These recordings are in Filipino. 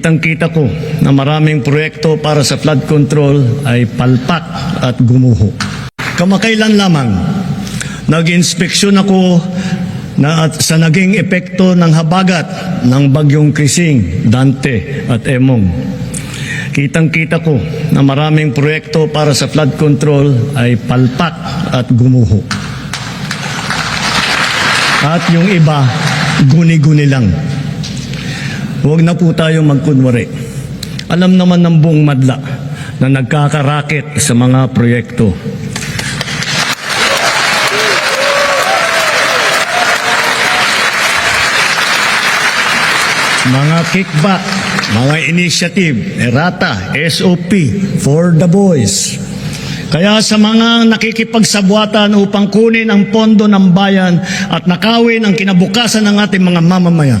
Kitang-kita ko na maraming proyekto para sa flood control ay palpak at gumuho. Kamakailan lamang, nag-inspeksyon ako na at sa naging epekto ng habagat ng bagyong Krising, Dante at Emong. Kitang-kita ko na maraming proyekto para sa flood control ay palpak at gumuho. At yung iba, guni-guni lang. Huwag na po tayo magkunwari. Alam naman ng buong madla na nagkakarakit sa mga proyekto. Mga kickback, mga initiative, errata, SOP, for the boys. Kaya sa mga nakikipagsabwatan upang kunin ang pondo ng bayan at nakawin ang kinabukasan ng ating mga mamamayan,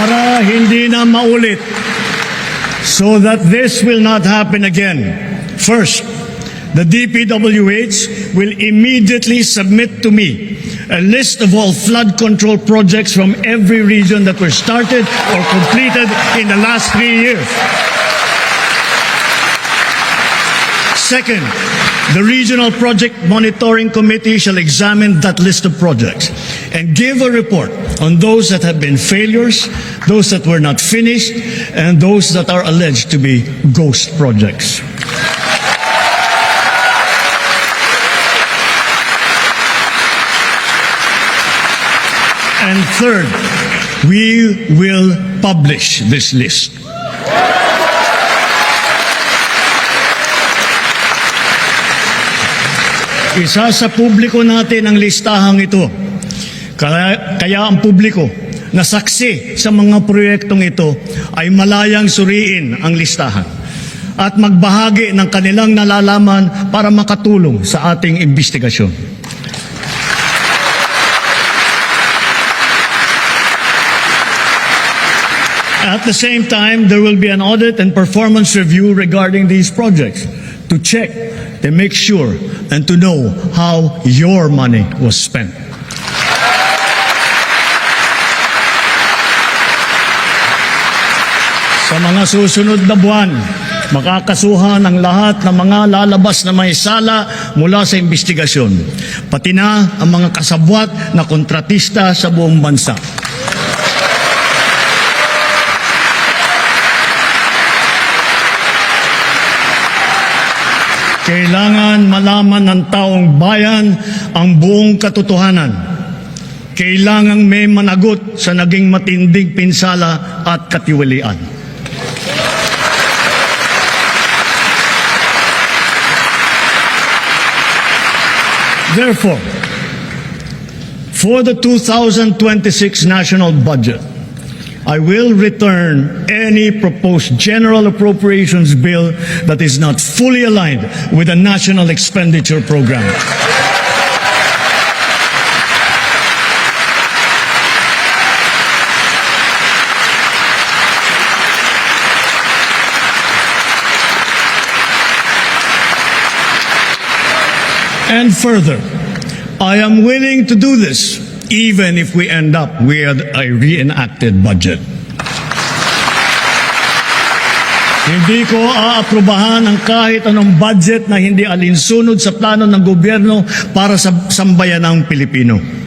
Para hindi na maulit. So that this will not happen again. First, the DPWH will immediately submit to me a list of all flood control projects from every region that were started or completed in the last three years. Second, the Regional Project Monitoring Committee shall examine that list of projects and give a report on those that have been failures, those that were not finished, and those that are alleged to be ghost projects. And third, we will publish this list. Isa sa publiko natin ang listahang ito. Kaya, kaya ang publiko na saksi sa mga proyektong ito ay malayang suriin ang listahan at magbahagi ng kanilang nalalaman para makatulong sa ating investigasyon. At the same time, there will be an audit and performance review regarding these projects to check, to make sure, and to know how your money was spent. Sa mga susunod na buwan, makakasuhan ang lahat ng mga lalabas na may sala mula sa investigasyon, pati na ang mga kasabwat na kontratista sa buong bansa. Kailangan malaman ng taong bayan ang buong katotohanan. Kailangang may managot sa naging matinding pinsala at katiwalian. Therefore, for the 2026 national budget, I will return any proposed general appropriations bill that is not fully aligned with the national expenditure program. And further, I am willing to do this even if we end up with a reenacted budget. Hindi ko aaprubahan ang kahit anong budget na hindi alinsunod sa plano ng gobyerno para sa sambayanang Pilipino.